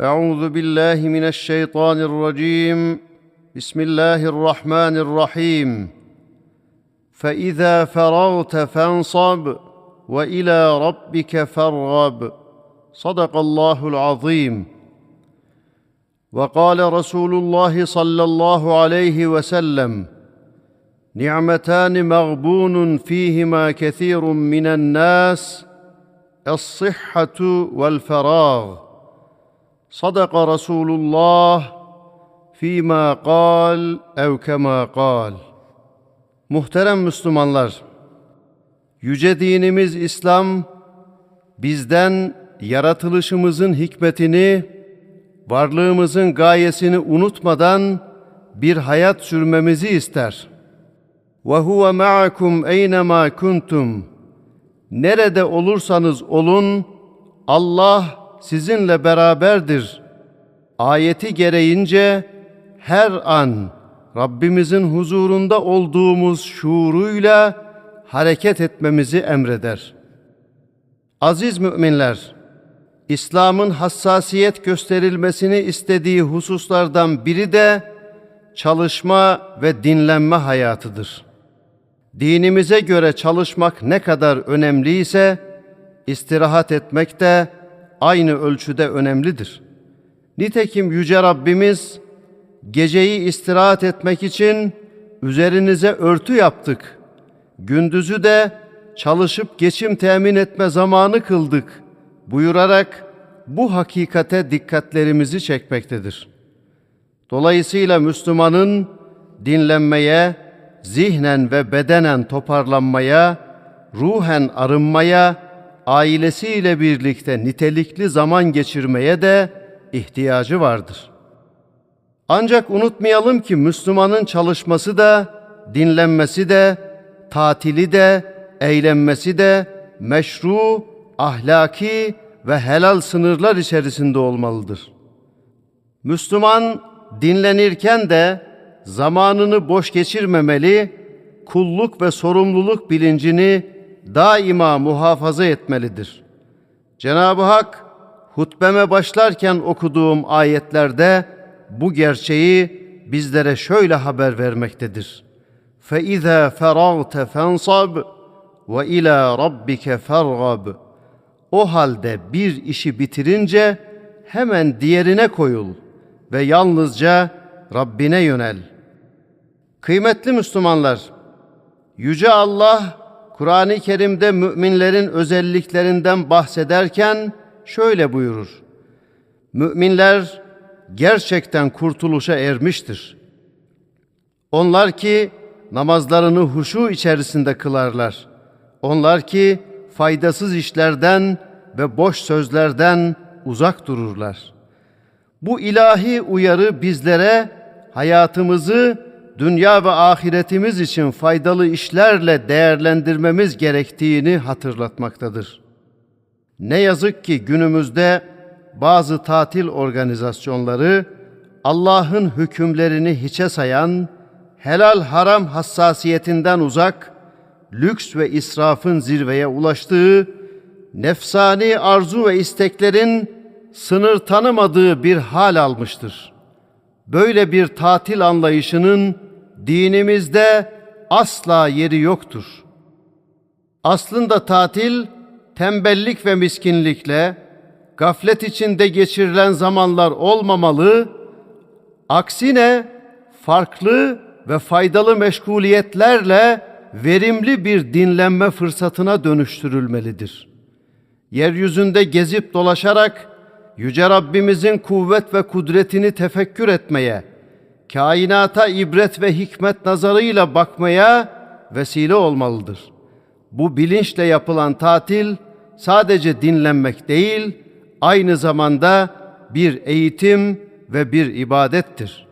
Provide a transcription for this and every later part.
أعوذ بالله من الشيطان الرجيم. بسم الله الرحمن الرحيم. فإذا فرغت فانصب وإلى ربك فارغب. صدق الله العظيم. وقال رسول الله صلى الله عليه وسلم نعمتان مغبون فيهما كثير من الناس الصحة والفراغ. صدق رسول الله فيما قال او كما قال Muhterem Müslümanlar, yüce dinimiz İslam bizden yaratılışımızın hikmetini, varlığımızın gayesini unutmadan bir hayat sürmemizi ister. وَهُوَ مَعَكُمْ اَيْنَمَا كُنْتُمْ Nerede olursanız olun, Allah sizinle beraberdir. Ayeti gereğince her an Rabbimizin huzurunda olduğumuz şuuruyla hareket etmemizi emreder. Aziz müminler, İslam'ın hassasiyet gösterilmesini istediği hususlardan biri de çalışma ve dinlenme hayatıdır. Dinimize göre çalışmak ne kadar önemliyse istirahat etmek de aynı ölçüde önemlidir. Nitekim yüce Rabbimiz geceyi istirahat etmek için üzerinize örtü yaptık. Gündüzü de çalışıp geçim temin etme zamanı kıldık buyurarak bu hakikate dikkatlerimizi çekmektedir. Dolayısıyla Müslümanın dinlenmeye, zihnen ve bedenen toparlanmaya, ruhen arınmaya, ailesiyle birlikte nitelikli zaman geçirmeye de ihtiyacı vardır. Ancak unutmayalım ki Müslümanın çalışması da, dinlenmesi de, tatili de, eğlenmesi de meşru, ahlaki ve helal sınırlar içerisinde olmalıdır. Müslüman dinlenirken de zamanını boş geçirmemeli, kulluk ve sorumluluk bilincini daima muhafaza etmelidir. Cenab-ı Hak hutbeme başlarken okuduğum ayetlerde bu gerçeği bizlere şöyle haber vermektedir. فَإِذَا فَرَغْتَ فَانْصَبْ وَإِلَى رَبِّكَ فَارْغَبْ O halde bir işi bitirince hemen diğerine koyul ve yalnızca Rabbine yönel. Kıymetli Müslümanlar, Yüce Allah Kur'an-ı Kerim'de müminlerin özelliklerinden bahsederken şöyle buyurur. Müminler gerçekten kurtuluşa ermiştir. Onlar ki namazlarını huşu içerisinde kılarlar. Onlar ki faydasız işlerden ve boş sözlerden uzak dururlar. Bu ilahi uyarı bizlere hayatımızı dünya ve ahiretimiz için faydalı işlerle değerlendirmemiz gerektiğini hatırlatmaktadır. Ne yazık ki günümüzde bazı tatil organizasyonları Allah'ın hükümlerini hiçe sayan, helal haram hassasiyetinden uzak, lüks ve israfın zirveye ulaştığı, nefsani arzu ve isteklerin sınır tanımadığı bir hal almıştır. Böyle bir tatil anlayışının dinimizde asla yeri yoktur. Aslında tatil tembellik ve miskinlikle, gaflet içinde geçirilen zamanlar olmamalı, aksine farklı ve faydalı meşguliyetlerle verimli bir dinlenme fırsatına dönüştürülmelidir. Yeryüzünde gezip dolaşarak Yüce Rabbimizin kuvvet ve kudretini tefekkür etmeye, kainata ibret ve hikmet nazarıyla bakmaya vesile olmalıdır. Bu bilinçle yapılan tatil sadece dinlenmek değil, aynı zamanda bir eğitim ve bir ibadettir.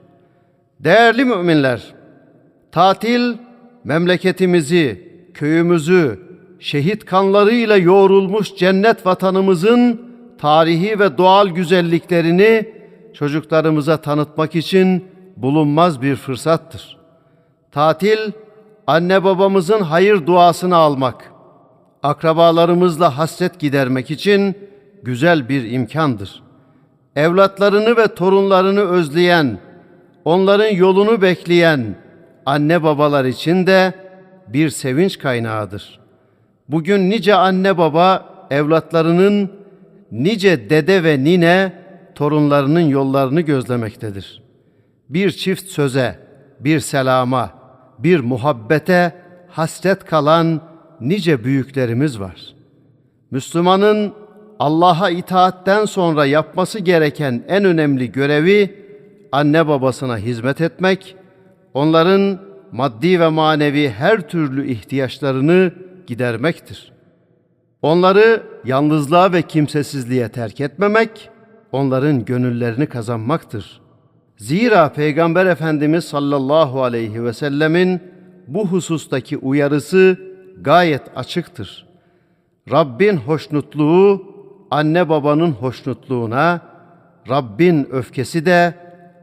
Değerli müminler, tatil memleketimizi, köyümüzü, şehit kanlarıyla yoğrulmuş cennet vatanımızın tarihi ve doğal güzelliklerini çocuklarımıza tanıtmak için bulunmaz bir fırsattır. Tatil, anne babamızın hayır duasını almak, akrabalarımızla hasret gidermek için güzel bir imkandır. evlatlarını ve torunlarını özleyen, onların yolunu bekleyen anne babalar için de bir sevinç kaynağıdır. Bugün nice anne baba evlatlarının, nice dede ve nine torunlarının yollarını gözlemektedir. Bir çift söze, bir selama, bir muhabbete hasret kalan nice büyüklerimiz var. Müslümanın Allah'a itaatten sonra yapması gereken en önemli görevi anne babasına hizmet etmek, onların maddi ve manevi her türlü ihtiyaçlarını gidermektir. Onları yalnızlığa ve kimsesizliğe terk etmemek, onların gönüllerini kazanmaktır. Zira Peygamber Efendimiz sallallahu aleyhi ve sellemin bu husustaki uyarısı gayet açıktır. Rabbin hoşnutluğu anne babanın hoşnutluğuna, Rabbin öfkesi de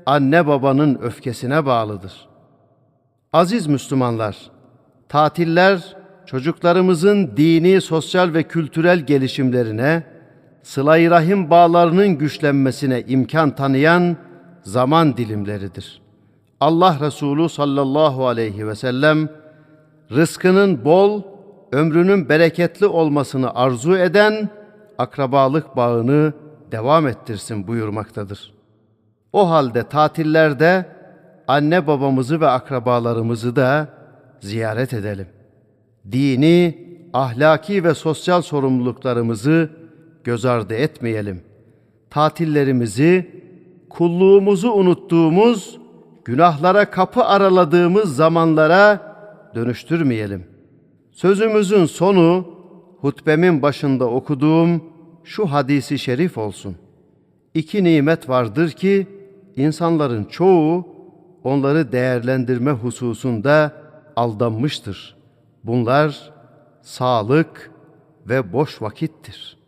anne babanın öfkesine bağlıdır. Aziz Müslümanlar, tatiller çocuklarımızın dini, sosyal ve kültürel gelişimlerine, sıla-i rahim bağlarının güçlenmesine imkan tanıyan zaman dilimleridir. Allah Resulü sallallahu aleyhi ve sellem rızkının bol, ömrünün bereketli olmasını arzu eden akrabalık bağını devam ettirsin buyurmaktadır. O halde tatillerde anne babamızı ve akrabalarımızı da ziyaret edelim. Dini, ahlaki ve sosyal sorumluluklarımızı göz ardı etmeyelim. Tatillerimizi kulluğumuzu unuttuğumuz, günahlara kapı araladığımız zamanlara dönüştürmeyelim. Sözümüzün sonu hutbemin başında okuduğum şu hadisi şerif olsun. İki nimet vardır ki insanların çoğu onları değerlendirme hususunda aldanmıştır. Bunlar sağlık ve boş vakittir.''